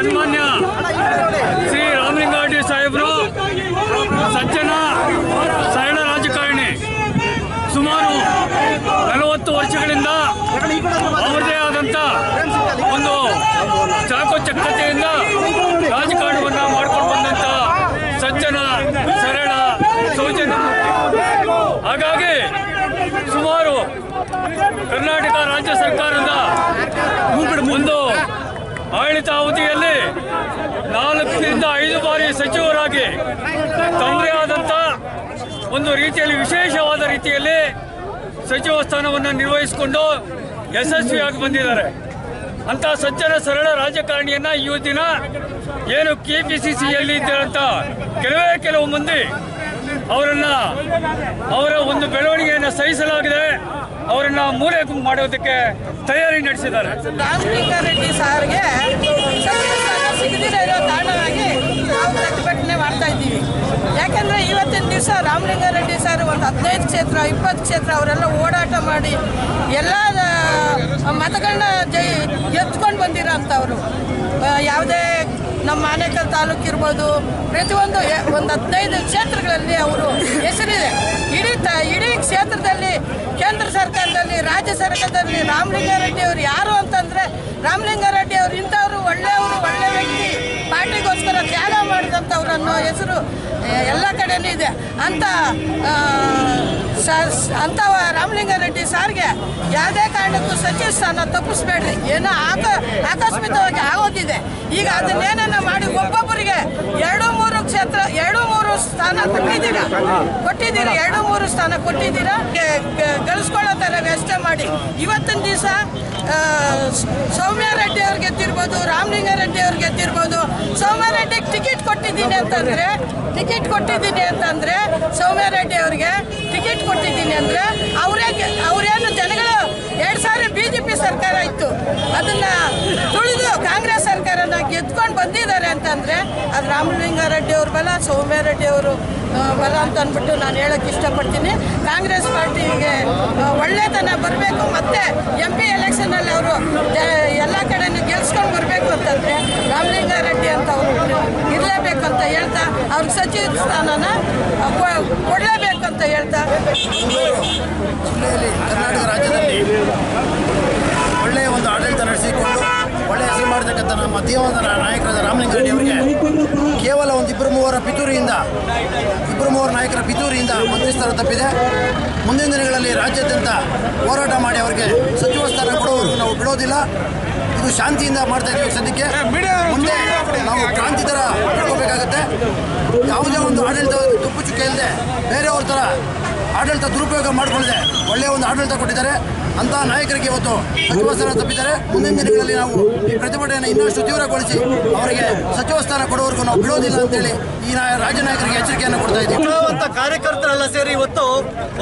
ಸನ್ಮಾನ್ಯ ಸಚಿವರಾಗಿ ತಮ್ಮದೇ ಆದಂತ ಒಂದು ರೀತಿಯಲ್ಲಿ ವಿಶೇಷವಾದ ರೀತಿಯಲ್ಲಿ ಸಚಿವ ಸ್ಥಾನವನ್ನು ನಿರ್ವಹಿಸಿಕೊಂಡು ಯಶಸ್ವಿಯಾಗಿ ಬಂದಿದ್ದಾರೆ. ಅಂತ ಸಜ್ಜನ ಸರಳ ರಾಜಕಾರಣಿಯನ್ನ ಈ ದಿನ ಏನು ಕೆ ಪಿ ಸಿ ಸಿಯಲ್ಲಿ ಕೆಲವೇ ಕೆಲವು ಮಂದಿ ಅವರನ್ನ ಅವರ ಒಂದು ಬೆಳವಣಿಗೆಯನ್ನ ಸಹಿಸಲಾಗಿದೆ ಅವರನ್ನ ಮೂಲೆ ಮಾಡೋದಕ್ಕೆ ತಯಾರಿ ನಡೆಸಿದ್ದಾರೆ. ಯಾಕೆಂದರೆ ಇವತ್ತಿನ ದಿವಸ ರಾಮಲಿಂಗಾರೆಡ್ಡಿ ಸರ್ ಒಂದು ಹದಿನೈದು ಕ್ಷೇತ್ರ, ಇಪ್ಪತ್ತು ಕ್ಷೇತ್ರ ಅವರೆಲ್ಲ ಓಡಾಟ ಮಾಡಿ ಎಲ್ಲ ಮತಗಳನ್ನ ಜೈ ಎತ್ಕೊಂಡು ಬಂದಿರೋ ಅಂಥವ್ರು ಯಾವುದೇ ನಮ್ಮ ಆನೇಕಲ್ ತಾಲೂಕು ಇರ್ಬೋದು, ಪ್ರತಿಯೊಂದು ಒಂದು ಹದಿನೈದು ಕ್ಷೇತ್ರಗಳಲ್ಲಿ ಅವರು ಹೆಸರಿದೆ. ಇಡೀ ತ, ಇಡೀ ಕ್ಷೇತ್ರದಲ್ಲಿ ಕೇಂದ್ರ ಸರ್ಕಾರದಲ್ಲಿ, ರಾಜ್ಯ ಸರ್ಕಾರದಲ್ಲಿ ರಾಮಲಿಂಗಾರೆಡ್ಡಿ ಅವರು ಯಾರು ಅಂತಂದರೆ ರಾಮಲಿಂಗಾರೆಡ್ಡಿ ಅವರು ಇಂಥವ್ರು ಒಳ್ಳೆಯವರು ಒಳ್ಳೆಯ ವ್ಯಕ್ತಿ ಪಾರ್ಟಿಗೆ ಪಾರ್ಟಿಗೋಸ್ಕರ ತ್ಯಾಗ ಮಾಡಿದಂಥವ್ರನ್ನೋ ಹೆಸರು ಎಲ್ಲ ಕಡೆಯೂ ಇದೆ. ಅಂತ ಅಂತ ರಾಮಲಿಂಗಾರೆಡ್ಡಿ ಸಾರ್ಗೆ ಯಾವುದೇ ಕಾರಣಕ್ಕೂ ಸಚಿವ ಸ್ಥಾನ ತಪ್ಪಿಸ್ಬೇಡ್ರಿ. ಏನೋ ಆಕ, ಆಕಸ್ಮಿಕವಾಗಿ ಆಗೋದಿದೆ. ಈಗ ಅದನ್ನೇನನ್ನ ಮಾಡಿ ಒಬ್ಬೊಬ್ಬರಿಗೆ ಎರಡು, ಮೂರು ಕ್ಷೇತ್ರ ಎರಡು ಮೂರು ಸ್ಥಾನ ಕೊಟ್ಟಿದ್ದೀರಾ? ಕೊಟ್ಟಿದ್ದೀರಾ? ಎರಡು ಮೂರು ಸ್ಥಾನ ಕೊಟ್ಟಿದ್ದೀರಾ? ಗಳಿಸ್ಕೊಳ್ಳೋ ಥರ ವ್ಯವಸ್ಥೆ ಮಾಡಿ. ಇವತ್ತಿನ ದಿವಸ ಸೌಮ್ಯ ರೆಡ್ಡಿ ಅವ್ರು ಗೆದ್ದಿರ್ಬೋದು ರಾಮಲಿಂಗಾರೆಡ್ಡಿ ಅವ್ರು ಗೆದ್ದಿರ್ಬೋದು, ಸೌಮ್ಯ ರೆಡ್ಡಿಗೆ ಟಿಕೆಟ್ ಕೊಟ್ಟಿದ್ದೀನಿ ಅಂತಂದರೆ, ಟಿಕೆಟ್ ಕೊಟ್ಟಿದ್ದೀನಿ ಅಂತಂದರೆ ಸೌಮ್ಯ ರೆಡ್ಡಿ ಅವ್ರಿಗೆ ಟಿಕೆಟ್ ಕೊಟ್ಟಿದ್ದೀನಿ ಅಂದ್ರೆ ಅವರೇ ಅವರೇನು ಜನಗಳು ಎರಡು ಸಾವಿರ ಬಿ ಜೆ ಪಿ ಸರ್ಕಾರ ಇತ್ತು. ಅದನ್ನ ತುಳಿದು ಕಾಂಗ್ರೆಸ್ ಸರ್ಕಾರನ ಗೆದ್ಕೊಂಡು ಬಂದಿದ್ದಾರೆ ಅಂತಂದ್ರೆ ಅದು ರಾಮಲಿಂಗಾರೆಡ್ಡಿ ಅವ್ರ ಬಲ ಸೌಮ್ಯ ರೆಡ್ಡಿ ಅವರು ಬಲ ಅಂತ ಅಂದ್ಬಿಟ್ಟು ನಾನು ಹೇಳಕ್ ಇಷ್ಟಪಡ್ತೀನಿ. ಕಾಂಗ್ರೆಸ್ ಪಾರ್ಟಿಗೆ ಒಳ್ಳೆತನ ಬರಬೇಕು ಮತ್ತೆ ಎಂ ಪಿ ಎಲೆಕ್ಷನಲ್ಲಿ ಅವರು ಎಲ್ಲ ಕಡೆನೂ ಗೆಲ್ಸ್ಕೊಂಡು ಬರಬೇಕು ಅಂತಂದ್ರೆ ರಾಮಲಿಂಗಾರೆಡ್ಡಿ ಅಂತ ಅವರು ಇರಲೇಬೇಕು ಅಂತ ಹೇಳ್ತಾ ಅವ್ರ ಸಚಿವ ಸ್ಥಾನನ ಕೊಡಲೇಬೇಕು ಅಂತ ಹೇಳ್ತಾ. ರಾಜ್ಯದಲ್ಲಿ ಒಂದು ಆಡಳಿತ ನಡೆಸಿಕೊಂಡು ಒಳ್ಳೆಯ ಹೆಸರು ಮಾಡತಕ್ಕಂಥ ನಮ್ಮ ಧೀಮಂತ ನಾಯಕರಾದ ರಾಮಲಿಂಗಾರೆಡ್ಡಿ ಅವರಿಗೆ ಕೇವಲ ಒಂದು ಇಬ್ಬರು ಮೂವರ ಪಿತೂರಿಯಿಂದ ಇಬ್ಬರು ಮೂವರ ನಾಯಕರ ಪಿತೂರಿಯಿಂದ ಮಂತ್ರಿ ಸ್ಥಾನ ತಪ್ಪಿದೆ. ಮುಂದಿನ ದಿನಗಳಲ್ಲಿ ರಾಜ್ಯಾದ್ಯಂತ ಹೋರಾಟ ಮಾಡಿ ಅವರಿಗೆ ಸಚಿವ ಸ್ಥಾನ ಕೊಡೋರು ನಾವು ಬಿಡೋದಿಲ್ಲ. ಇದು ಶಾಂತಿಯಿಂದ ಮಾಡ್ತಾ ಇದ್ದೀವಿ ಸದ್ಯಕ್ಕೆ. ಮುಂದೆ ನಾವು ಕ್ರಾಂತಿ ಥರ ಮಾಡ್ಕೋಬೇಕಾಗತ್ತೆ. ಯಾವುದೇ ಒಂದು ಆಡಳಿತ ತುಪ್ಪು ಚುಕ್ಕೆ ಇಲ್ಲದೆ ಬೇರೆಯವ್ರ ಥರ ಆಡಳಿತ ದುರುಪಯೋಗ ಮಾಡಿಕೊಳ್ಳದೆ ಒಳ್ಳೆಯ ಒಂದು ಆಡಳಿತ ಕೊಟ್ಟಿದ್ದಾರೆ. ಅಂತ ನಾಯಕರಿಗೆ ಇವತ್ತು ಸಚಿವ ತಪ್ಪಿದ್ದಾರೆ. ಮುಂದಿನ ದಿನಗಳಲ್ಲಿ ನಾವು ಈ ಪ್ರತಿಭಟನೆಯನ್ನು ಇನ್ನಷ್ಟು ತೀವ್ರಗೊಳಿಸಿ ಅವರಿಗೆ ಸಚಿವ ಸ್ಥಾನ ಕೊಡುವವರೆಗೂ ನಾವು ಬಿಡೋದಿಲ್ಲ ಅಂತೇಳಿ ಈ ರಾಜ್ಯ ನಾಯಕರಿಗೆ ಎಚ್ಚರಿಕೆಯನ್ನು ಕೊಡ್ತಾ ಇದ್ದೀವಿ. ಕಾರ್ಯಕರ್ತರೆಲ್ಲ ಸೇರಿ ಇವತ್ತು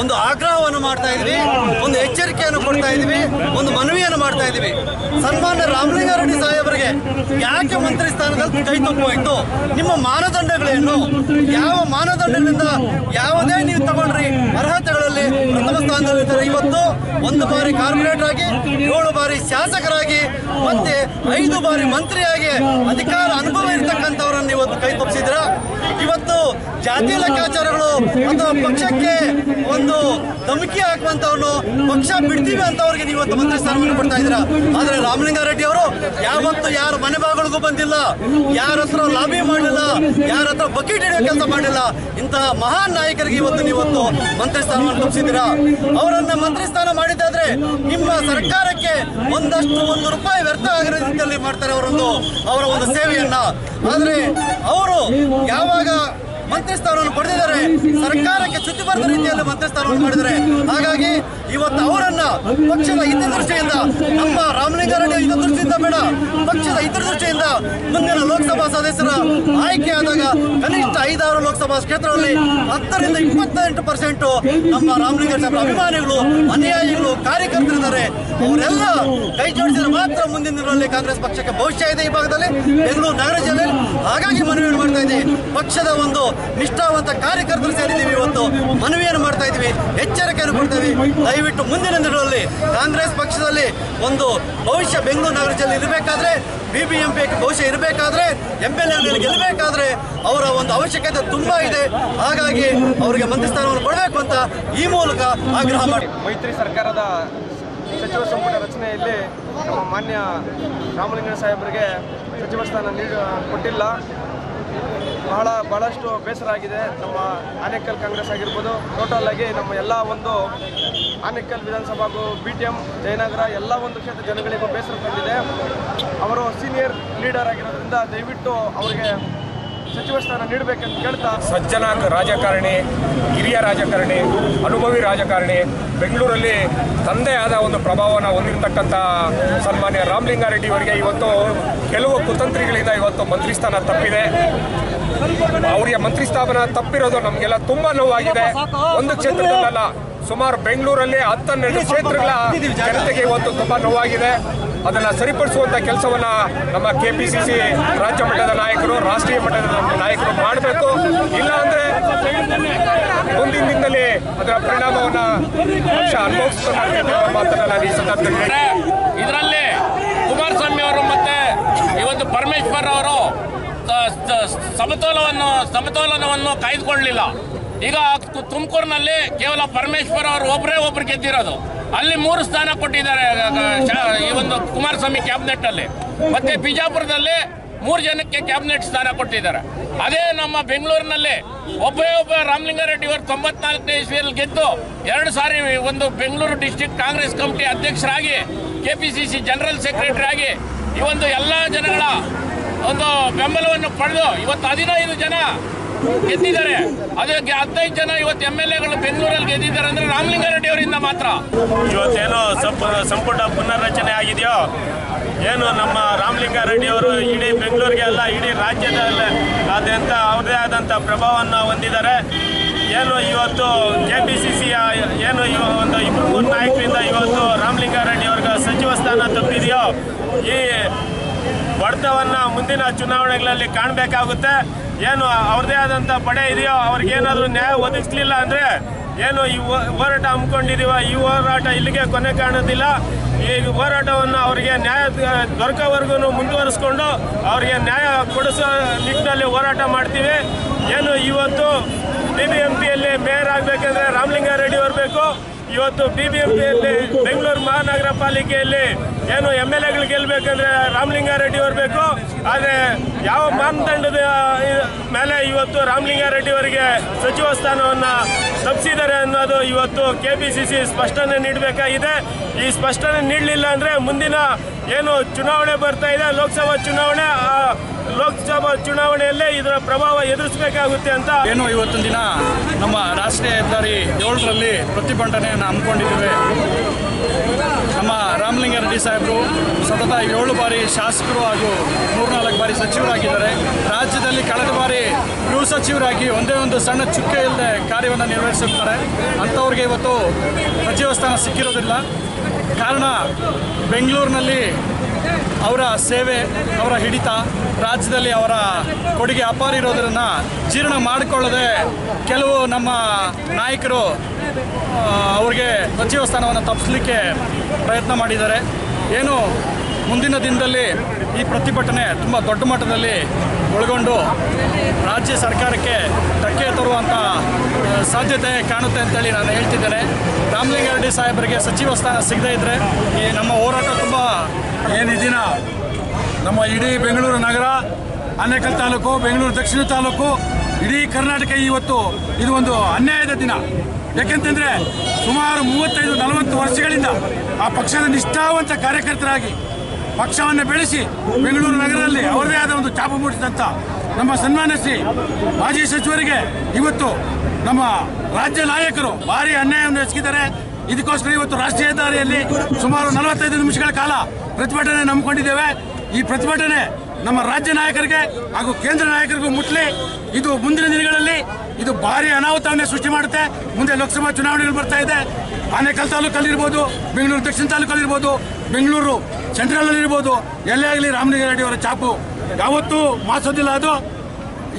ಒಂದು ಆಗ್ರಹವನ್ನು ಮಾಡ್ತಾ ಇದ್ವಿ, ಒಂದು ಎಚ್ಚರಿಕೆಯನ್ನು ಕೊಡ್ತಾ ಇದ್ವಿ, ಒಂದು ಮನವಿಯನ್ನು ಮಾಡ್ತಾ ಇದ್ವಿ. ಸನ್ಮಾನ್ಯ ರಾಮಲಿಂಗಾರೆಡ್ಡಿ ಸಾಹೇಬರಿಗೆ ಯಾಕೆ ಮಂತ್ರಿ ಸ್ಥಾನದಲ್ಲಿ ಕೈ ತಪ್ಪೋಯ್ತು ನಿಮ್ಮ ಮಾನದಂಡಗಳೇನು ಯಾವ ಮಾನದಂಡಗಳಿಂದ ಯಾವುದೇ ನೀವು ತಗೊಂಡ್ರಿ? ಅರ್ಹತೆಗಳಲ್ಲಿ ಪ್ರಥಮ ಸ್ಥಾನದಲ್ಲಿ ಇವತ್ತು ಒಂದು ಬಾರಿ ಕಾರ್ಪೊರೇಟರ್ ಆಗಿ, ಏಳು ಬಾರಿ ಶಾಸಕರಾಗಿ, ಮತ್ತೆ ಐದು ಬಾರಿ ಮಂತ್ರಿಯಾಗಿ ಅಧಿಕಾರ ಅನುಭವ ಇರತಕ್ಕಂಥವರನ್ನು ಇವತ್ತು ಕೈ ತಪ್ಪಿಸಿದ್ರ ಇವತ್ತು ಜಾತಿ ಲೆಕ್ಕಾಚಾರಗಳು ಅಥವಾ ಪಕ್ಷಕ್ಕೆ ಒಂದು ಧಮಕಿ ಹಾಕುವಂತವ್ರು ಪಕ್ಷ ಬಿಡ್ತೀವಿ ಅಂತವ್ರಿಗೆ ನೀವು ಇವತ್ತು ಮಂತ್ರಿ ಸ್ಥಾನವನ್ನು ಕೊಡ್ತಾ ಇದ್ದೀರಾ? ಆದ್ರೆ ರಾಮಲಿಂಗಾರೆಡ್ಡಿ ಅವರು ಯಾವತ್ತು ಯಾರ ಮನೆ ಬಾಗಿಲಿಗೂ ಬಂದಿಲ್ಲ, ಯಾರ ಹತ್ರ ಲಾಬಿ ಮಾಡಿಲ್ಲ ಯಾರ ಹತ್ರ ಬಕೆಟ್ ಹಿಡಿಯೋ ಕೆಲಸ ಮಾಡಿಲ್ಲ ಇಂತಹ ಮಹಾನ್ ನಾಯಕರಿಗೆ ಇವತ್ತು ನೀವತ್ತು ಮಂತ್ರಿ ಸ್ಥಾನವನ್ನು ತಪ್ಪಿಸಿದ್ದೀರಾ? ಅವರನ್ನ ಮಂತ್ರಿ ಸ್ಥಾನ ಮಾಡಿದ್ದಾದ್ರೆ ನಿಮ್ಮ ಸರ್ಕಾರಕ್ಕೆ ಒಂದಷ್ಟು ಒಂದು ರೂಪಾಯಿ ವ್ಯರ್ಥ ಆಗಿರೋ ರೀತಿಯಲ್ಲಿ ಮಾಡ್ತಾರೆ ಅವರೊಂದು ಅವರ ಒಂದು ಸೇವೆಯನ್ನ. ಆದ್ರೆ ಅವರು ಯಾವಾಗ ಮಂತ್ರಿ ಸ್ಥಾನವನ್ನು ಪಡೆದಿದ್ದಾರೆ. ಸರ್ಕಾರಕ್ಕೆ ಚುಚ್ಚು ಬರದ ರೀತಿಯಲ್ಲಿ ಮಂತ್ರಿ ಸ್ಥಾನವನ್ನು ಹಾಗಾಗಿ ಇವತ್ತು ಅವರನ್ನ ಪಕ್ಷದ ಹಿತದೃಷ್ಟಿಯಿಂದ ನಮ್ಮ ರಾಮಲಿಂಗಾರೆಡ್ಡಿ ಹಿತದೃಷ್ಟಿಯಿಂದ ಬೇಡ, ಪಕ್ಷದ ಹಿತದೃಷ್ಟಿಯಿಂದ ಮುಂದಿನ ಲೋಕಸಭಾ ಸದಸ್ಯರ ಆಯ್ಕೆ ಆದಾಗ ಕನಿಷ್ಠ ಐದಾರು ಲೋಕಸಭಾ ಕ್ಷೇತ್ರಗಳಲ್ಲಿ ಹತ್ತರಿಂದ ಇಪ್ಪತ್ತೆಂಟು ಪರ್ಸೆಂಟ್ ನಮ್ಮ ರಾಮಲಿಂಗಾರೆಡ್ಡಿ ಅಭಿಮಾನಿಗಳು, ಅನುಯಾಯಿಗಳು, ಕಾರ್ಯಕರ್ತರಿದ್ದಾರೆ. ಅವರೆಲ್ಲ ಕೈ ಜೋಡಿಸಿದ್ರೆ ಮಾತ್ರ ಮುಂದಿನ ದಿನಗಳಲ್ಲಿ ಕಾಂಗ್ರೆಸ್ ಪಕ್ಷಕ್ಕೆ ಭವಿಷ್ಯ ಇದೆ ಈ ಭಾಗದಲ್ಲಿ. ಬೆಂಗಳೂರು ನಗರ ಜಿಲ್ಲೆ ಹಾಗಾಗಿ ಮನವಿ ಮಾಡ್ತಾ ಇದ್ದೀವಿ ಪಕ್ಷದ ಒಂದು ನಿಷ್ಠಾವಂತ ಕಾರ್ಯಕರ್ತರು ಸೇರಿದ್ದೀವಿ ಇವತ್ತು. ಮನವಿಯನ್ನು ಮಾಡ್ತಾ ಇದ್ದೀವಿ. ಎಚ್ಚರಿಕೆಯನ್ನು ಕೊಡ್ತೀವಿ ದಯವಿಟ್ಟು ಮುಂದಿನ ದಿನಗಳಲ್ಲಿ ಕಾಂಗ್ರೆಸ್ ಪಕ್ಷದಲ್ಲಿ ಒಂದು ಭವಿಷ್ಯ ಬೆಂಗಳೂರು ನಗರದಲ್ಲಿ ಇರಬೇಕಾದ್ರೆ ಬಿ ಬಿ ಎಂ ಪಿ ಭವಿಷ್ಯ ಇರಬೇಕಾದ್ರೆ ಎಂ ಎಲ್ ಎಗಳು ಗೆಲ್ಲಬೇಕಾದ್ರೆ ಅವರ ಒಂದು ಅವಶ್ಯಕತೆ ತುಂಬ ಇದೆ. ಹಾಗಾಗಿ ಅವರಿಗೆ ಮಂತ್ರಿ ಸ್ಥಾನವನ್ನು ಕೊಡಬೇಕು ಅಂತ ಈ ಮೂಲಕ ಆಗ್ರಹ ಮಾಡಿ. ಮೈತ್ರಿ ಸರ್ಕಾರದ ಸಚಿವ ಸಂಪುಟ ರಚನೆಯಲ್ಲಿ ಮಾನ್ಯ ರಾಮಲಿಂಗ ಸಾಹೇಬರಿಗೆ ಸಚಿವ ಸ್ಥಾನ ನೀಡ ಕೊಟ್ಟಿಲ್ಲ. ಬಹಳ ಬಹಳಷ್ಟು ಬೇಸರ ಆಗಿದೆ. ನಮ್ಮ ಆನೇಕಲ್ ಕಾಂಗ್ರೆಸ್ ಆಗಿರ್ಬೋದು, ಟೋಟಲ್ ಆಗಿ ನಮ್ಮ ಎಲ್ಲ ಒಂದು ಆನೇಕಲ್ ವಿಧಾನಸಭಾ ಬಿ ಟಿ ಎಂ, ಜಯನಗರ ಎಲ್ಲ ಒಂದು ಕ್ಷೇತ್ರ ಜನಗಳಿಗೂ ಬೇಸರ ತಂದಿದೆ. ಅವರು ಸೀನಿಯರ್ ಲೀಡರ್ ಆಗಿರೋದ್ರಿಂದ ದಯವಿಟ್ಟು ಅವರಿಗೆ ಸಚಿವ ಸ್ಥಾನ ನೀಡಬೇಕಂತ ಕೇಳ್ತಾ ಸಜ್ಜನ ರಾಜಕಾರಣಿ ಹಿರಿಯ ರಾಜಕಾರಣಿ, ಅನುಭವಿ ರಾಜಕಾರಣಿ, ಬೆಂಗಳೂರಲ್ಲಿ ತಂದೆ ಆದ ಒಂದು ಪ್ರಭಾವನ ಹೊಂದಿರತಕ್ಕಂಥ ಸನ್ಮಾನ್ಯ ರಾಮಲಿಂಗಾರೆಡ್ಡಿ ಅವರಿಗೆ ಇವತ್ತು ಕೆಲವು ಕುತಂತ್ರಿಗಳಿಂದ ಇವತ್ತು ಮಂತ್ರಿ ಸ್ಥಾನ ತಪ್ಪಿದೆ. ಅವರಿಗೆ ಮಂತ್ರಿ ಸ್ಥಾನ ತಪ್ಪಿರೋದು ನಮಗೆಲ್ಲ ತುಂಬಾ ನೋವಾಗಿದೆ. ಒಂದು ಕ್ಷೇತ್ರದಲ್ಲ ಸುಮಾರು ಬೆಂಗಳೂರಲ್ಲಿ ಹತ್ತನ್ನೆರಡು ಕ್ಷೇತ್ರಗಳ ಜನತೆಗೆ ಇವತ್ತು ತುಂಬಾ ನೋವಾಗಿದೆ. ಅದನ್ನ ಸರಿಪಡಿಸುವಂಥ ಕೆಲಸವನ್ನು ನಮ್ಮ ಕೆ ಪಿ ಸಿ ಸಿ ರಾಜ್ಯ ಮಟ್ಟದ ನಾಯಕರು, ರಾಷ್ಟ್ರೀಯ ಮಟ್ಟದ ನಾಯಕರು ಮಾಡಬೇಕು. ಇಲ್ಲ ಅಂದ್ರೆ ಮುಂದಿನ ದಿನದಲ್ಲಿ ಅದರ ಪರಿಣಾಮವನ್ನು ಪಕ್ಷ ಅನುಭವಿಸ್ತಾರೆ ಮಾತನ್ನು ನಾನು ಈ ಸಂದರ್ಭದಲ್ಲಿ ಇದರಲ್ಲಿ ಕುಮಾರಸ್ವಾಮಿ ಅವರು ಮತ್ತೆ ಇವತ್ತು ಪರಮೇಶ್ವರ್ ಅವರು ಸಮತೋಲವನ್ನು ಸಮತೋಲನವನ್ನು ಕಾಯ್ದುಕೊಳ್ಳಲಿಲ್ಲ. ಈಗ ತುಮಕೂರಿನಲ್ಲಿ ಕೇವಲ ಪರಮೇಶ್ವರ್ ಅವರು ಒಬ್ಬರೇ ಒಬ್ಬರು ಗೆದ್ದಿರೋದು. ಅಲ್ಲಿ ಮೂರು ಸ್ಥಾನ ಕೊಟ್ಟಿದ್ದಾರೆ ಈ ಒಂದು ಕುಮಾರಸ್ವಾಮಿ ಕ್ಯಾಬಿನೆಟ್ ಅಲ್ಲಿ. ಮತ್ತೆ ಬಿಜಾಪುರದಲ್ಲಿ ಮೂರು ಜನಕ್ಕೆ ಕ್ಯಾಬಿನೆಟ್ ಸ್ಥಾನ ಕೊಟ್ಟಿದ್ದಾರೆ. ಅದೇ ನಮ್ಮ ಬೆಂಗಳೂರಿನಲ್ಲಿ ಒಬ್ಬೇ ಒಬ್ಬ ರಾಮಲಿಂಗಾರೆಡ್ಡಿ ಅವರು ತೊಂಬತ್ನಾಲ್ಕನೇ ಇಸ್ವಿಯಲ್ಲಿ ಗೆದ್ದು ಎರಡು ಸಾರಿ ಒಂದು ಬೆಂಗಳೂರು ಡಿಸ್ಟಿಕ್ ಕಾಂಗ್ರೆಸ್ ಕಮಿಟಿ ಅಧ್ಯಕ್ಷರಾಗಿ, ಕೆಪಿಸಿಸಿ ಜನರಲ್ ಸೆಕ್ರೆಟರಿ ಆಗಿ ಈ ಒಂದು ಎಲ್ಲ ಜನಗಳ ಒಂದು ಬೆಂಬಲವನ್ನು ಪಡೆದು ಇವತ್ತು ಹದಿನೈದು ಜನ ಗೆದ್ದಿದ್ದಾರೆ. ಅದಕ್ಕೆ ಹದಿನೈದು ಜನ ಇವತ್ತು ಎಂ ಎಲ್ ಎಗಳು ಬೆಂಗಳೂರಲ್ಲಿ ಗೆದ್ದಿದ್ದಾರೆ ಅಂದ್ರೆ ರಾಮಲಿಂಗಾರೆಡ್ಡಿ ಅವರಿಂದ ಮಾತ್ರ. ಇವತ್ತೇನೋ ಸಂಪ, ಸಂಪುಟ ಪುನರ್ರಚನೆ ಆಗಿದೆಯೋ? ಏನು ನಮ್ಮ ರಾಮಲಿಂಗಾರೆಡ್ಡಿ ಅವರು ಇಡೀ ಬೆಂಗಳೂರಿಗೆ ಅಲ್ಲ, ಇಡೀ ರಾಜ್ಯದಲ್ಲ ಆದ್ಯಂತ ಅವ್ರದೇ ಆದಂಥ ಪ್ರಭಾವವನ್ನು ಹೊಂದಿದ್ದಾರೆ. ಏನು ಇವತ್ತು ಕೆ ಪಿ ಸಿ ಸಿಯ ಏನು ಒಂದು ಇಬ್ಬರು ಮೂರು ನಾಯಕರಿಂದ ಇವತ್ತು ರಾಮಲಿಂಗಾರೆಡ್ಡಿ ಅವ್ರಿಗೆ ಸಚಿವ ಸ್ಥಾನ ತಪ್ಪಿದೆಯೋ? ಈ ಹೊಡೆತವನ್ನು ಮುಂದಿನ ಚುನಾವಣೆಗಳಲ್ಲಿ ಕಾಣಬೇಕಾಗುತ್ತೆ. ಏನು ಅವ್ರದೇ ಆದಂಥ ಪಡೆ ಇದೆಯೋ ಅವ್ರಿಗೇನಾದರೂ ನ್ಯಾಯ ಒದಗಿಸ್ಲಿಲ್ಲ ಅಂದರೆ ಏನು ಈ ಹೋರಾಟ ಹಮ್ಮಿಕೊಂಡಿದೀವ, ಈ ಹೋರಾಟ ಇಲ್ಲಿಗೆ ಕೊನೆ ಕಾಣೋದಿಲ್ಲ. ಈ ಹೋರಾಟವನ್ನು ಅವರಿಗೆ ನ್ಯಾಯ ದೊರಕೋವರೆಗೂ ಮುಂದುವರಿಸ್ಕೊಂಡು ಅವರಿಗೆ ನ್ಯಾಯ ಕೊಡಿಸೋ ನಿಟ್ಟಿನಲ್ಲಿ ಹೋರಾಟ ಮಾಡ್ತೀವಿ. ಏನು ಇವತ್ತು ಬಿ ಬಿ ಎಂ ಪಿಯಲ್ಲಿ ಮೇಯರ್ ಆಗಬೇಕಂದ್ರೆ ರಾಮಲಿಂಗಾರೆಡ್ಡಿ ಬರಬೇಕು ಬೇಕು. ಇವತ್ತು ಬಿ ಬಿ ಎಂ ಪಿಯಲ್ಲಿ ಬೆಂಗಳೂರು ಮಹಾನಗರ ಪಾಲಿಕೆಯಲ್ಲಿ ಏನು ಎಂ ಎಲ್ ಎಗಳು ಗೆಲ್ಲಬೇಕಂದ್ರೆ ರಾಮಲಿಂಗಾರೆಡ್ಡಿ ಅವರು ಬೇಕು. ಆದರೆ ಯಾವ ಮಾನದಂಡದ ಮೇಲೆ ಇವತ್ತು ರಾಮಲಿಂಗಾರೆಡ್ಡಿ ಅವರಿಗೆ ಸಚಿವ ಸ್ಥಾನವನ್ನು ತಪ್ಪಿಸಿದ್ದಾರೆ ಅನ್ನೋದು ಇವತ್ತು ಕೆ ಪಿ ಸಿ ಸಿ ಸ್ಪಷ್ಟನೆ ನೀಡಬೇಕಾಗಿದೆ. ಈ ಸ್ಪಷ್ಟನೆ ನೀಡಲಿಲ್ಲ ಅಂದರೆ ಮುಂದಿನ ಏನು ಚುನಾವಣೆ ಬರ್ತಾ ಇದೆ, ಲೋಕಸಭಾ ಚುನಾವಣೆ, ಆ ಲೋಕಸಭಾ ಚುನಾವಣೆಯಲ್ಲೇ ಇದರ ಪ್ರಭಾವ ಎದುರಿಸಬೇಕಾಗುತ್ತೆ ಅಂತ ಏನು ಇವತ್ತಿನ ದಿನ ನಮ್ಮ ರಾಷ್ಟ್ರೀಯ ಹೆದ್ದಾರಿ ಏಳರಲ್ಲಿ ಪ್ರತಿಭಟನೆಯನ್ನು ಹಮ್ಮಿಕೊಂಡಿದ್ದೇವೆ. ನಮ್ಮ ರಾಮಲಿಂಗಾರೆಡ್ಡಿ ಸಾಹೇಬರು ಸತತ ಏಳು ಬಾರಿ ಶಾಸಕರು ಹಾಗೂ ಮೂರ್ನಾಲ್ಕು ಬಾರಿ ಸಚಿವರಾಗಿದ್ದಾರೆ. ರಾಜ್ಯದಲ್ಲಿ ಕಳೆದ ಬಾರಿ ಗೃಹ ಸಚಿವರಾಗಿ ಒಂದೇ ಒಂದು ಸಣ್ಣ ಚುಕ್ಕೆ ಇಲ್ಲದೆ ಕಾರ್ಯವನ್ನು ನಿರ್ವಹಿಸುತ್ತಾರೆ. ಅಂಥವ್ರಿಗೆ ಇವತ್ತು ಸಚಿವ ಸ್ಥಾನ ಸಿಕ್ಕಿರೋದಿಲ್ಲ. ಕಾರಣ ಬೆಂಗಳೂರಿನಲ್ಲಿ ಅವರ ಸೇವೆ, ಅವರ ಹಿಡಿತ, ರಾಜ್ಯದಲ್ಲಿ ಅವರ ಕೊಡುಗೆ ಅಪಾರ ಇರೋದನ್ನು ಜೀರ್ಣ ಮಾಡಿಕೊಳ್ಳದೆ ಕೆಲವು ನಮ್ಮ ನಾಯಕರು ಅವ್ರಿಗೆ ಸಚಿವ ಸ್ಥಾನವನ್ನು ತಪ್ಪಿಸ್ಲಿಕ್ಕೆ ಪ್ರಯತ್ನ ಮಾಡಿದ್ದಾರೆ. ಏನು ಮುಂದಿನ ದಿನದಲ್ಲಿ ಈ ಪ್ರತಿಭಟನೆ ತುಂಬ ದೊಡ್ಡ ಮಟ್ಟದಲ್ಲಿ ಒಳಗೊಂಡು ರಾಜ್ಯ ಸರ್ಕಾರಕ್ಕೆ ಧಕ್ಕೆ ತರುವಂಥ ಸಾಧ್ಯತೆ ಕಾಣುತ್ತೆ ಅಂತೇಳಿ ನಾನು ಹೇಳ್ತಿದ್ದೇನೆ. ರಾಮಲಿಂಗಾರೆಡ್ಡಿ ಸಾಹೇಬರಿಗೆ ಸಚಿವ ಸ್ಥಾನ ಸಿಗದೇ ಇದ್ದರೆ ಈ ನಮ್ಮ ಹೋರಾಟ ತುಂಬ ಏನು ಈ ನಮ್ಮ ಇಡೀ ಬೆಂಗಳೂರು ನಗರ, ಆನೇಕಲ್ ತಾಲೂಕು, ಬೆಂಗಳೂರು ದಕ್ಷಿಣ ತಾಲೂಕು, ಇಡೀ ಕರ್ನಾಟಕ ಇವತ್ತು ಇದು ಒಂದು ಅನ್ಯಾಯದ ದಿನ. ಯಾಕೆಂತಂದ್ರೆ ಸುಮಾರು ಮೂವತ್ತೈದು, ನಲವತ್ತು ವರ್ಷಗಳಿಂದ ಆ ಪಕ್ಷದ ನಿಷ್ಠಾವಂತ ಕಾರ್ಯಕರ್ತರಾಗಿ ಪಕ್ಷವನ್ನು ಬೆಳೆಸಿ ಬೆಂಗಳೂರು ನಗರದಲ್ಲಿ ಅವರದೇ ಆದ ಒಂದು ಚಾಪು ಮೂಡಿಸಿದಂಥ ನಮ್ಮ ಸನ್ಮಾನ ಶ್ರೀ ಮಾಜಿ ಸಚಿವರಿಗೆ ಇವತ್ತು ನಮ್ಮ ರಾಜ್ಯ ನಾಯಕರು ಭಾರಿ ಅನ್ಯಾಯವನ್ನು ಎಸಗಿದ್ದಾರೆ. ಇದಕ್ಕೋಸ್ಕರ ಇವತ್ತು ರಾಷ್ಟ್ರೀಯ ಹೆದ್ದಾರಿಯಲ್ಲಿ ಸುಮಾರು ನಲವತ್ತೈದು ನಿಮಿಷಗಳ ಕಾಲ ಪ್ರತಿಭಟನೆ ನಂಬಿಕೊಂಡಿದ್ದೇವೆ. ಈ ಪ್ರತಿಭಟನೆ ನಮ್ಮ ರಾಜ್ಯ ನಾಯಕರಿಗೆ ಹಾಗೂ ಕೇಂದ್ರ ನಾಯಕರಿಗೂ ಮುಟ್ಲಿ. ಇದು ಮುಂದಿನ ದಿನಗಳಲ್ಲಿ ಇದು ಭಾರಿ ಅನಾಹುತವನ್ನೇ ಸೃಷ್ಟಿ ಮಾಡುತ್ತೆ. ಮುಂದೆ ಲೋಕಸಭಾ ಚುನಾವಣೆಗಳು ಬರ್ತಾ ಇದೆ. ಆನೇಕಲ್ ತಾಲೂಕಲ್ಲಿರ್ಬೋದು ಬೆಂಗಳೂರು ದಕ್ಷಿಣ ತಾಲೂಕಲ್ಲಿರ್ಬೋದು ಬೆಂಗಳೂರು ಸೆಂಟ್ರಲ್ ಇರ್ಬೋದು, ಎಲ್ಲೇ ಆಗಲಿ ರಾಮಲಿಂಗಾರೆಡ್ಡಿ ಅವರ ಚಾಪು. ಯಾವತ್ತೂ ಮಾಸೋದಿಲ್ಲ ಅದು.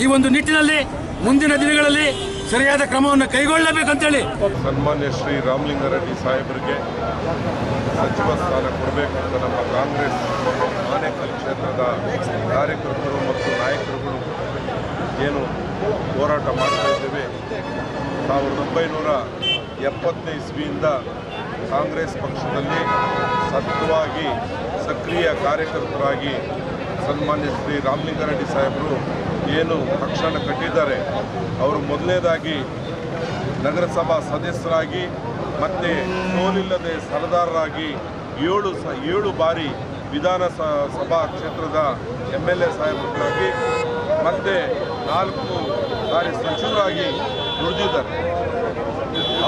ಈ ಒಂದು ನಿಟ್ಟಿನಲ್ಲಿ ಮುಂದಿನ ದಿನಗಳಲ್ಲಿ ಸರಿಯಾದ ಕ್ರಮವನ್ನು ಕೈಗೊಳ್ಳಬೇಕಂತೇಳಿ. ಸನ್ಮಾನ್ಯ ಶ್ರೀ ರಾಮಲಿಂಗಾರೆಡ್ಡಿ ಸಾಹೇಬರಿಗೆ ಸಚಿವ ಸ್ಥಾನ ಕೊಡಬೇಕಂತ ನಮ್ಮ ಕಾಂಗ್ರೆಸ್ ಆನೇಕಲ್ ಕ್ಷೇತ್ರದ ಕಾರ್ಯಕರ್ತರು ಮತ್ತು ನಾಯಕರುಗಳು ಏನು ಹೋರಾಟ ಮಾಡ್ತಾ ಇದ್ದೇವೆ. ಸಾವಿರದ ಒಂಬೈನೂರ ಎಪ್ಪತ್ತನೇ ಇಸ್ವಿಯಿಂದ ಕಾಂಗ್ರೆಸ್ ಪಕ್ಷದಲ್ಲಿ ಸತ್ವವಾಗಿ ಸಕ್ರಿಯ ಕಾರ್ಯಕರ್ತರಾಗಿ ಸನ್ಮಾನ್ಯ ಶ್ರೀ ರಾಮಲಿಂಗಾರೆಡ್ಡಿ ಸಾಹೇಬರು ಏನು ಪಕ್ಷನ ಕಟ್ಟಿದ್ದಾರೆ, ಅವರು ಮೊದಲನೇದಾಗಿ ನಗರಸಭಾ ಸದಸ್ಯರಾಗಿ ಮತ್ತು ಸೋಲಿಲ್ಲದೆ ಸರದಾರರಾಗಿ ಏಳು ಸ, ಏಳು ಬಾರಿ ವಿಧಾನ ಸಭಾ ಕ್ಷೇತ್ರದ ಎಂ ಎಲ್ ಎ ಸಾಹೇಬರಾಗಿ ಮತ್ತು ನಾಲ್ಕು ಬಾರಿ ಸಚಿವರಾಗಿ ದುಡಿದಿದ್ದಾರೆ.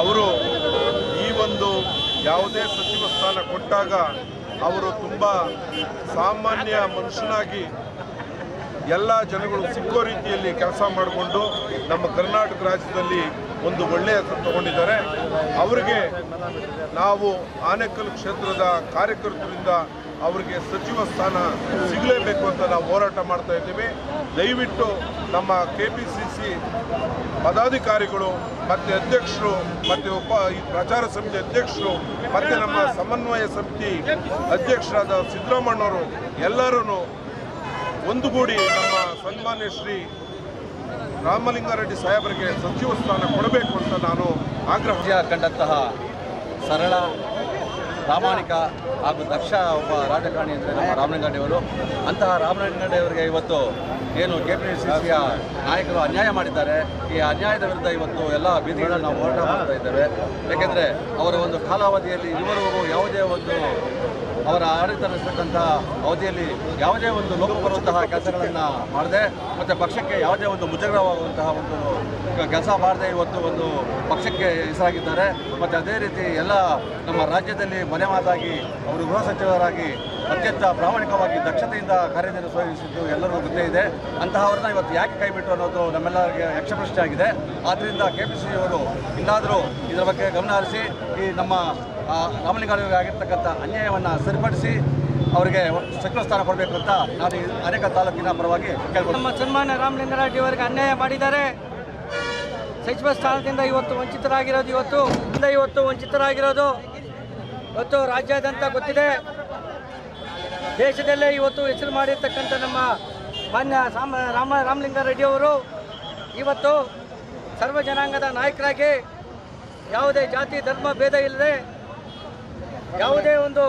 ಅವರು ಈ ಒಂದು ಯಾವುದೇ ಸಚಿವ ಸ್ಥಾನ ಕೊಟ್ಟಾಗ ಅವರು ತುಂಬ ಸಾಮಾನ್ಯ ಮನುಷ್ಯನಾಗಿ ಎಲ್ಲ ಜನಗಳು ಸಿಕ್ಕೋ ರೀತಿಯಲ್ಲಿ ಕೆಲಸ ಮಾಡಿಕೊಂಡು ನಮ್ಮ ಕರ್ನಾಟಕ ರಾಜ್ಯದಲ್ಲಿ ಒಂದು ಒಳ್ಳೆಯ ತಗೊಂಡಿದ್ದಾರೆ. ಅವರಿಗೆ ನಾವು ಆನೇಕಲ್ ಕ್ಷೇತ್ರದ ಕಾರ್ಯಕರ್ತರಿಂದ ಅವರಿಗೆ ಸಚಿವ ಸ್ಥಾನ ಸಿಗಲೇಬೇಕು ಅಂತ ನಾವು ಹೋರಾಟ ಮಾಡ್ತಾ ಇದ್ದೀವಿ. ದಯವಿಟ್ಟು ನಮ್ಮ ಕೆ ಪಿ ಸಿ ಸಿ ಪದಾಧಿಕಾರಿಗಳು ಮತ್ತು ಅಧ್ಯಕ್ಷರು ಮತ್ತು ಉಪ ಈ ಪ್ರಚಾರ ಸಮಿತಿ ಅಧ್ಯಕ್ಷರು ಮತ್ತು ನಮ್ಮ ಸಮನ್ವಯ ಸಮಿತಿ ಅಧ್ಯಕ್ಷರಾದ ಸಿದ್ದರಾಮಣ್ಣವರು ಎಲ್ಲರೂ ಒಂದುಗೂಡಿ ನಮ್ಮ ಸನ್ಮಾನ್ಯ ಶ್ರೀ ರಾಮಲಿಂಗಾರೆಡ್ಡಿ ಸಾಹೇಬರಿಗೆ ಸಚಿವ ಸ್ಥಾನ ಕೊಡಬೇಕು ಅಂತ ನಾನು ಆಗ್ರಹ ಕಂಡಂತಹ ಸರಳ ಪ್ರಾಮಾಣಿಕ ಹಾಗೂ ದಕ್ಷ ಒಬ್ಬ ರಾಜಕಾರಣಿ ಅಂದರೆ ನಮ್ಮ ರಾಮಲಿಂಗಾರೆಡ್ಡಿಯವರು ಅಂತಹ ರಾಮಲಿಂಗಾರೆಡ್ಡಿಯವರಿಗೆ ಇವತ್ತು ಏನು ಕೆ ಪಿ ಸಿ ನಾಯಕರು ಅನ್ಯಾಯ ಮಾಡಿದ್ದಾರೆ. ಈ ಅನ್ಯಾಯದ ವಿರುದ್ಧ ಇವತ್ತು ಎಲ್ಲ ಬೀದಿಗಳಲ್ಲಿ ನಾವು ಹೋರಾಟ ಮಾಡ್ತಾ ಇದ್ದೇವೆ. ಏಕೆಂದರೆ ಅವರ ಒಂದು ಕಾಲಾವಧಿಯಲ್ಲಿ ಇದುವರೆಗೂ ಯಾವುದೇ ಒಂದು ಅವರ ಆಡಳಿತ ನಡೆಸತಕ್ಕಂಥ ಅವಧಿಯಲ್ಲಿ ಯಾವುದೇ ಒಂದು ಲೋಪ ಬರುವಂತಹ ಕೆಲಸಗಳನ್ನು ಮಾಡದೆ ಮತ್ತು ಪಕ್ಷಕ್ಕೆ ಯಾವುದೇ ಒಂದು ಮುಜುಗರವಾಗುವಂತಹ ಒಂದು ಕೆಲಸ ಮಾಡದೆ ಇವತ್ತು ಒಂದು ಪಕ್ಷಕ್ಕೆ ಹೆಸರಾಗಿದ್ದಾರೆ. ಮತ್ತು ಅದೇ ರೀತಿ ಎಲ್ಲ ನಮ್ಮ ರಾಜ್ಯದಲ್ಲಿ ಮನೆ ಮಾತಾಗಿ ಅವರು ಗೃಹ ಸಚಿವರಾಗಿ ಅತ್ಯಂತ ಪ್ರಾಮಾಣಿಕವಾಗಿ ದಕ್ಷತೆಯಿಂದ ಕಾರ್ಯನಿರ್ವಹಿಸಿದ್ದು ಎಲ್ಲರಿಗೂ ಗೊತ್ತೇ ಇದೆ. ಅಂತಹವ್ರನ್ನ ಇವತ್ತು ಯಾಕೆ ಕೈಬಿಟ್ಟು ಅನ್ನೋದು ನಮ್ಮೆಲ್ಲರಿಗೆ ಯಕ್ಷಪ್ರಶ್ನೆ ಆಗಿದೆ. ಆದ್ದರಿಂದ ಕೆ ಪಿ ಸಿ ಅವರು ಇನ್ನಾದರೂ ಇದರ ಬಗ್ಗೆ ಗಮನ ಹರಿಸಿ, ಈ ನಮ್ಮ ರಾಮಲಿಂಗಾರೆಡ್ಡಿ ಆಗಿರ್ತಕ್ಕಂಥ ಅನ್ಯಾಯವನ್ನು ಸರಿಪಡಿಸಿ ಅವರಿಗೆ ಸಚಿವ ಸ್ಥಾನ ಕೊಡಬೇಕು ಅಂತ ನಾನು ಅನೇಕ ತಾಲೂಕಿನ ಪರವಾಗಿ ಕೇಳ್ಬೋದು ನಮ್ಮ ಸನ್ಮಾನ್ಯ ರಾಮಲಿಂಗರಾಜ್ ಅವರಿಗೆ ಅನ್ಯಾಯ ಮಾಡಿದ್ದಾರೆ. ಸಚಿವ ಸ್ಥಾನದಿಂದ ಇವತ್ತು ವಂಚಿತರಾಗಿರೋದು ಇವತ್ತು, ಮುಂದೆ ಇವತ್ತು ವಂಚಿತರಾಗಿರೋದು. ಇವತ್ತು ರಾಜ್ಯಾದ್ಯಂತ ಗೊತ್ತಿದೆ. ದೇಶದಲ್ಲೇ ಇವತ್ತು ಹೆಸರು ಮಾಡಿರ್ತಕ್ಕಂಥ ನಮ್ಮ ಮಾನ್ಯ ರಾಮ ರಾಮ ರಾಮಲಿಂಗಾರೆಡ್ಡಿ ಅವರು ಇವತ್ತು ಸರ್ವ ಜನಾಂಗದ ನಾಯಕರಾಗಿ ಯಾವುದೇ ಜಾತಿ, ಧರ್ಮ, ಭೇದ ಇಲ್ಲದೆ ಯಾವುದೇ ಒಂದು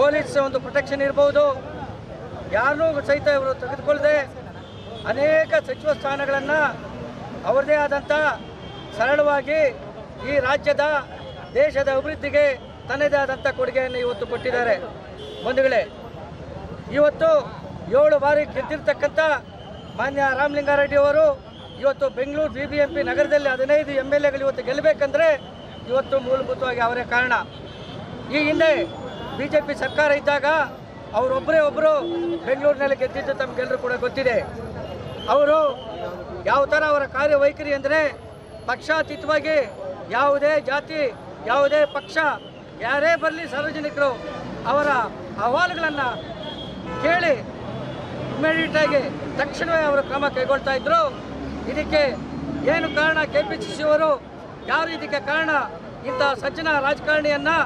ಪೊಲೀಸ್ ಒಂದು ಪ್ರೊಟೆಕ್ಷನ್ ಇರ್ಬೋದು, ಯಾರನ್ನೂ ಸಹಿತ ಇವರು ತೆಗೆದುಕೊಳ್ಳದೆ ಅನೇಕ ಸಚಿವ ಸ್ಥಾನಗಳನ್ನು ಅವರದೇ ಆದಂಥ ಸರಳವಾಗಿ ಈ ರಾಜ್ಯದ ದೇಶದ ಅಭಿವೃದ್ಧಿಗೆ ತನ್ನದೇ ಆದಂಥ ಕೊಡುಗೆಯನ್ನು ಇವತ್ತು ಕೊಟ್ಟಿದ್ದಾರೆ. ಬಂಧುಗಳೇ, ಇವತ್ತು ಏಳು ಬಾರಿ ಗೆದ್ದಿರ್ತಕ್ಕಂಥ ಮಾನ್ಯ ರಾಮಲಿಂಗಾರೆಡ್ಡಿ ಅವರು ಇವತ್ತು ಬೆಂಗಳೂರು ಬಿ ಬಿ ನಗರದಲ್ಲಿ ಹದಿನೈದು ಎಂ ಎಲ್ ಎಗಳು ಇವತ್ತು ಗೆಲ್ಲಬೇಕಂದ್ರೆ ಇವತ್ತು ಮೂಲಭೂತವಾಗಿ ಅವರೇ ಕಾರಣ. ಈ ಹಿಂದೆ ಬಿ ಜೆ ಪಿ ಸರ್ಕಾರ ಇದ್ದಾಗ ಅವರೊಬ್ಬರೇ ಒಬ್ಬರು ಬೆಂಗಳೂರಿನಲ್ಲಿ ಗೆದ್ದಿದ್ದು ತಮಗೆಲ್ಲರೂ ಕೂಡ ಗೊತ್ತಿದೆ. ಅವರು ಯಾವ ಥರ ಅವರ ಕಾರ್ಯವೈಖರಿ ಅಂದರೆ ಪಕ್ಷಾತೀತವಾಗಿ ಯಾವುದೇ ಜಾತಿ ಯಾವುದೇ ಪಕ್ಷ, ಯಾರೇ ಬರಲಿ ಸಾರ್ವಜನಿಕರು ಅವರ ಅಹವಾಲುಗಳನ್ನು ಕೇಳಿ ಇಮಿಡಿಯೇಟ್ ಆಗಿ ತಕ್ಷಣವೇ ಅವರು ಕ್ರಮ ಕೈಗೊಳ್ತಾ ಇದ್ರು. ಇದಕ್ಕೆ ಏನು ಕಾರಣ? ಕೆ ಪಿ ಸಿ ಸಿಯವರು ಯಾರು ಇದಕ್ಕೆ ಕಾರಣ? ಇಂಥ ಸಜ್ಜನ ರಾಜಕಾರಣಿಯನ್ನು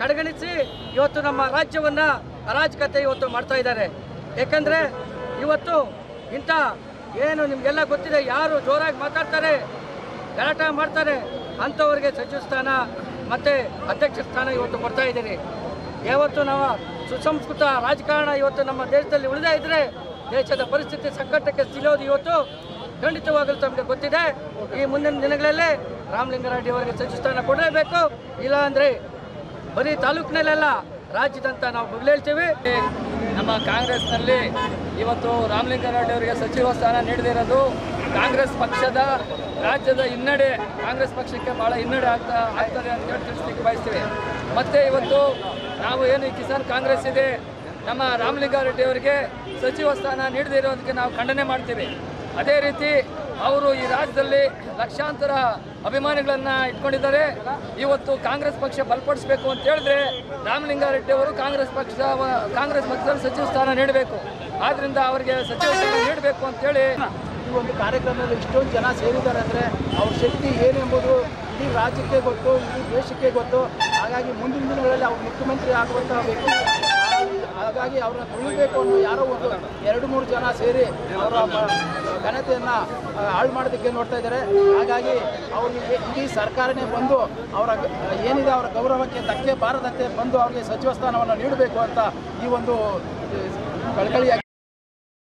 ಕಡೆಗಣಿಸಿ ಇವತ್ತು ನಮ್ಮ ರಾಜ್ಯವನ್ನ ಅರಾಜಕತೆ ಇವತ್ತು ಮಾಡ್ತಾ ಇದ್ದಾರೆ. ಯಾಕಂದ್ರೆ ಇವತ್ತು ಇಂಥ ಏನು ನಿಮಗೆಲ್ಲ ಗೊತ್ತಿದೆ? ಯಾರು ಜೋರಾಗಿ ಮಾತಾಡ್ತಾರೆ? ಗಲಾಟೆ ಮಾಡ್ತಾರೆ? ಅಂಥವ್ರಿಗೆ ಸಚಿವ ಸ್ಥಾನ ಮತ್ತು ಅಧ್ಯಕ್ಷ ಸ್ಥಾನ ಇವತ್ತು ಕೊಡ್ತಾ ಇದ್ದೀರಿ ಯಾವತ್ತು ನಾವು ಸುಸಂಸ್ಕೃತ ರಾಜಕಾರಣ ಇವತ್ತು ನಮ್ಮ ದೇಶದಲ್ಲಿ ಉಳಿದೇ ಇದ್ರೆ ದೇಶದ ಪರಿಸ್ಥಿತಿ ಸಂಕಟಕ್ಕೆ ಸಿಲೋದು ಇವತ್ತು ಖಂಡಿತವಾಗಲು ತಮಗೆ ಗೊತ್ತಿದೆ. ಈ ಮುಂದಿನ ದಿನಗಳಲ್ಲಿ ರಾಮಲಿಂಗಾರೆಡ್ಡಿ ಅವರಿಗೆ ಸಚಿವ ಸ್ಥಾನ ಕೊಡಲೇಬೇಕು. ಇಲ್ಲ ಅಂದರೆ ಬರೀ ತಾಲೂಕಿನಲ್ಲೆಲ್ಲ ರಾಜ್ಯದಂತ ನಾವು ಬದಲೇಳ್ತೀವಿ ನಮ್ಮ ಕಾಂಗ್ರೆಸ್ನಲ್ಲಿ ಇವತ್ತು ರಾಮಲಿಂಗಾರೆಡ್ಡಿ ಅವರಿಗೆ ಸಚಿವ ಸ್ಥಾನ ನೀಡದಿರೋದು ಕಾಂಗ್ರೆಸ್ ಪಕ್ಷದ ರಾಜ್ಯದ ಹಿನ್ನಡೆ, ಕಾಂಗ್ರೆಸ್ ಪಕ್ಷಕ್ಕೆ ಭಾಳ ಹಿನ್ನಡೆ ಆಗ್ತಾ ಆಗ್ತದೆ ಅಂತ ಹೇಳಿ ತಿಳಿಸ್ಲಿಕ್ಕೆ ಬಯಸ್ತೀವಿ. ಮತ್ತು ಇವತ್ತು ನಾವು ಏನು ಕಿಸಾನ್ ಕಾಂಗ್ರೆಸ್ ಇದೆ, ನಮ್ಮ ರಾಮಲಿಂಗಾರೆಡ್ಡಿ ಅವರಿಗೆ ಸಚಿವ ಸ್ಥಾನ ನೀಡದೇ ಇರೋದಕ್ಕೆ ನಾವು ಖಂಡನೆ ಮಾಡ್ತೀವಿ. ಅದೇ ರೀತಿ ಅವರು ಈ ರಾಜ್ಯದಲ್ಲಿ ಲಕ್ಷಾಂತರ ಅಭಿಮಾನಿಗಳನ್ನು ಇಟ್ಕೊಂಡಿದ್ದಾರೆ. ಇವತ್ತು ಕಾಂಗ್ರೆಸ್ ಪಕ್ಷ ಬಲಪಡಿಸಬೇಕು ಅಂತ ಹೇಳಿದ್ರೆ ರಾಮಲಿಂಗಾರೆಡ್ಡಿ ಅವರು ಕಾಂಗ್ರೆಸ್ ಪಕ್ಷದ ಕಾಂಗ್ರೆಸ್ ಪಕ್ಷದಲ್ಲಿ ಸಚಿವ ಸ್ಥಾನ ನೀಡಬೇಕು. ಆದ್ದರಿಂದ ಅವರಿಗೆ ಸಚಿವ ಸ್ಥಾನ ನೀಡಬೇಕು ಅಂತೇಳಿ ಈ ಒಂದು ಕಾರ್ಯಕ್ರಮದಲ್ಲಿ ಇಷ್ಟೊಂದು ಜನ ಸೇರಿದ್ದಾರೆ ಅಂದರೆ ಅವ್ರ ಶಕ್ತಿ ಏನೆಂಬುದು ಇಡೀ ರಾಜ್ಯಕ್ಕೆ ಗೊತ್ತು, ಇಡೀ ದೇಶಕ್ಕೆ ಗೊತ್ತು. ಹಾಗಾಗಿ ಮುಂದಿನ ದಿನಗಳಲ್ಲಿ ಅವ್ರು ಮುಖ್ಯಮಂತ್ರಿ ಆಗುವಂತಹ ವ್ಯಕ್ತಿ. ಹಾಗಾಗಿ ಅವ್ರನ್ನ ತುಳಿಬೇಕು ಅನ್ನೋ ಯಾರೋ ಒಂದು ಎರಡು ಮೂರು ಜನ ಸೇರಿ ಅವರ ಘನತೆಯನ್ನು ಹಾಳು ಮಾಡೋದಕ್ಕೆ ನೋಡ್ತಾ ಇದ್ದಾರೆ. ಹಾಗಾಗಿ ಅವ್ರಿಗೆ ಇಡೀ ಸರ್ಕಾರನೇ ಬಂದು ಅವರ ಏನಿದೆ ಅವರ ಗೌರವಕ್ಕೆ ಧಕ್ಕೆ ಬಾರದಂತೆ ಬಂದು ಅವ್ರಿಗೆ ಸಚಿವ ಸ್ಥಾನವನ್ನು ನೀಡಬೇಕು ಅಂತ ಈ ಒಂದು ಕಳಕಳಿಯಾಗಿ